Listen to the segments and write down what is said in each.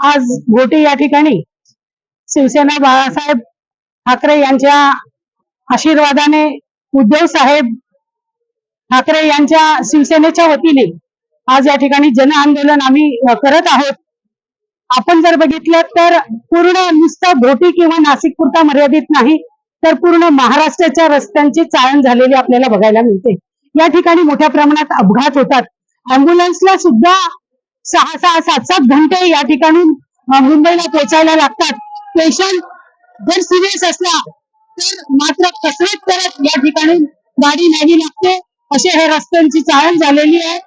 आज गोटे या ठिकाणी शिवसेना बाळासाहेब ठाकरे यांच्या आशीर्वादाने उद्धव साहेब ठाकरे यांच्या शिवसेनेच्या वतीने आज या ठिकाणी जन आंदोलन आम्ही करत आहोत. आपण जर बघितलं तर पूर्ण नुसतं घोटी किंवा नाशिक पुरता मर्यादित नाही तर पूर्ण महाराष्ट्राच्या रस्त्यांची चाळण झालेली आपल्याला बघायला मिळते. या ठिकाणी मोठ्या प्रमाणात अपघात होतात. अँब्युलन्सला सुद्धा सहा सहा सात सात घंटे या ठिकाणी मुंबईला पोहोचायला लागतात. पेशंट जर सिरियस असला तर मात्र कसरत करत या ठिकाणी गाडी न्यावी लागते. असे हे रस्त्यांची चाळण झालेली आहे.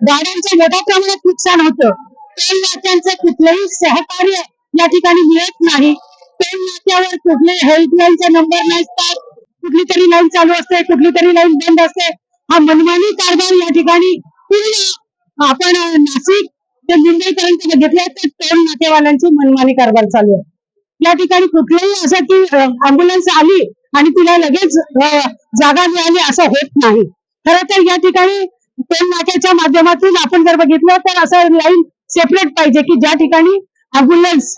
गाड्यांचे मोठ्या प्रमाणात नुकसान होतं. टोल नात्यांचे कुठलेही सहकार्य या ठिकाणी मिळत नाही. टोल नाक्यावर कुठले हेल्पलाईनचे नंबर नसतात. कुठली तरी लाईन चालू असते कुठली तरी लाईन बंद असते. हा मनमानी कारभार या ठिकाणी पूर्ण आपण नाशिक ते मुंबईपर्यंत बघितलं तर दोन नातेवाल्यांची मनमानी कारभार चालू आहे. या ठिकाणी कुठलंही असं की अँब्युलन्स आली आणि तिला लगेच जागा मिळाली असं होत नाही. खरं तर या ठिकाणी टोल नाक्याच्या माध्यमातून आपण जर बघितलं तर असं लाईन सेपरेट पाहिजे की ज्या ठिकाणी अँब्युलन्स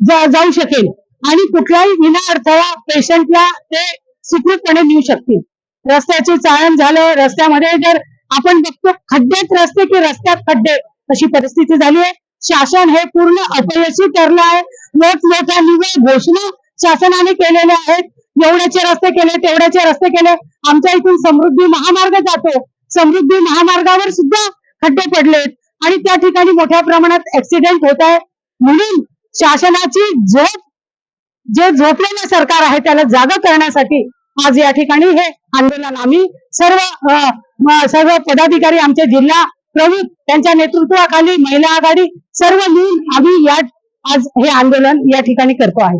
जाऊ शकेल आणि कुठलाही विना अडथळा पेशंटला ते सुखरूपपणे नेऊ शकतील. रस्त्याचे चाळण झालं रस्त्यामध्ये जर आपण बघतो खड्डेत रस्ते की रस्त्यात खड्डे अशी परिस्थिती झाली आहे? शासन हे पूर्ण अपयशी ठरलं आहे. मोठमोठ्या निवड घोषणा शासनाने केलेल्या आहेत. एवढ्याचे रस्ते केले तेवढ्याचे रस्ते केले. आमच्या इथून समृद्धी महामार्ग जातो. समृद्धी महामार्गावर सुद्धा खड्डे पडलेत. आणि त्या ठिकाणी मोठ्या प्रमाणात ऍक्सिडेंट होत आहे. म्हणून शासनाची झोप जे झोपलेलं सरकार आहे त्याला जागा करण्यासाठी आज या ठिकाणी हे आंदोलन आम्ही सर्व सर्व पदाधिकारी आमचे जिल्हा प्रवीण त्यांच्या नेतृत्वाखाली महिला आघाडी सर्व मिळून आम्ही या आज हे आंदोलन या ठिकाणी करतो आहे.